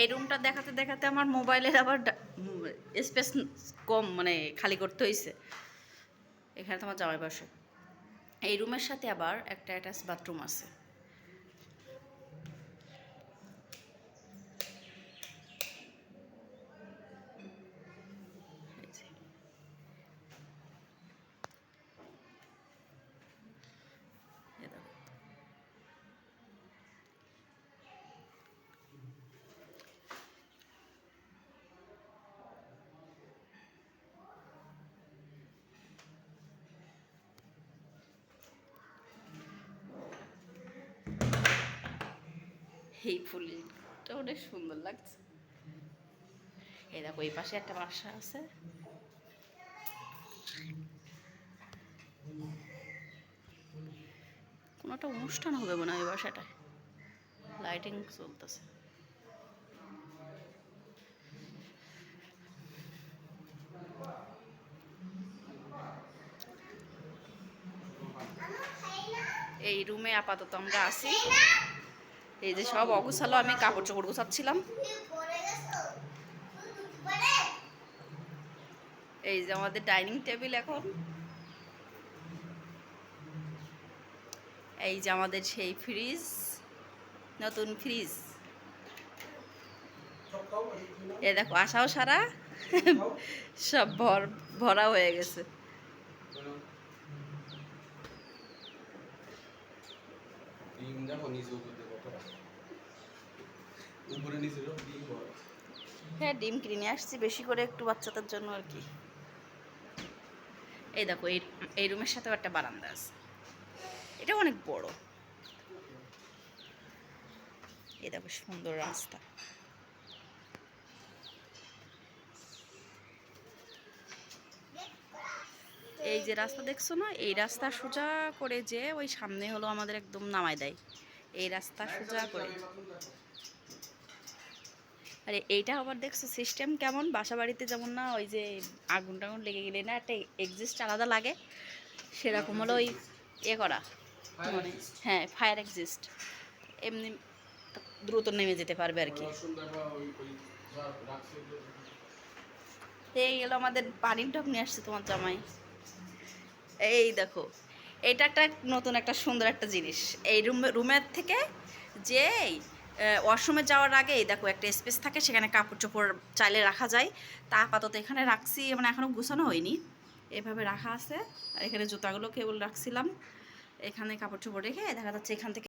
এই রুমটা দেখাতে দেখাতে আমার মোবাইলের আবার স্পেস কম মানে খালি করতে হয়েছে এখানে তোমার জামাই বসে। এই রুমের সাথে আবার একটা অ্যাটাচ বাথরুম আছে। এই ফুলটা অনেক সুন্দর লাগছে। এই দেখো, এই পাশে একটা বাসা আছে। কোনো একটা অনুষ্ঠান হবে মনে হয় এই বাসাটায়। লাইটিং চলতেছে। এই রুমে আপাতত আমরা আছি। এই যে সব অগুছালো আমি কাপড় চোপড় গোছাচ্ছিলাম। এই যে আমাদের ডাইনিং টেবিল এখন। এই যে আমাদের সেই ফ্রিজ, নতুন ফ্রিজ। এ দেখো, আশাও সারা, সব ভর, ভরা হয়ে গেছে। দেখো হ্যাঁ ডিম কিনে আসছি, বেশি করে একটু বাচ্চাদের জন্য আর কি। এই দেখো, এই এই রুমের সাথেও একটা বারান্দা আছে। এটা অনেক বড়। এই দেখো, সুন্দর রাস্তা। এই যে রাস্তা দেখছ না, এই রাস্তা সোজা করে যে ওই সামনে হলো আমাদের একদম নামায় দেয়। এই রাস্তা সোজা করে। আরে এইটা আবার দেখছ সিস্টেম কেমন? বাসা বাড়িতে যেমন না ওই যে আগুন টাগুন লেগে গেলে না একটা এক্সিস্ট আলাদা লাগে সেরকম হলো ওই এ করা। মানে হ্যাঁ ফায়ার এক্সিস্ট এমনি দ্রুত নেমে যেতে পারবে আর কি। এই গেলো আমাদের পানির টপ নিয়ে আসছে তোমার জামাই। এই দেখো এটা একটা নতুন একটা সুন্দর একটা জিনিস। এই রুম, রুমের থেকে যে ওয়াশরুমে যাওয়ার আগে দেখো একটা স্পেস থাকে, সেখানে কাপড় চোপড় চাইলে রাখা যায়। তা আপাতত এখানে রাখছি মানে এখনও গুছানো হয়নি। এভাবে রাখা আছে। আর এখানে জুতাগুলো কেবল রাখছিলাম। এখানে কাপড় চোপড় রেখে দেখা যাচ্ছে এখান থেকে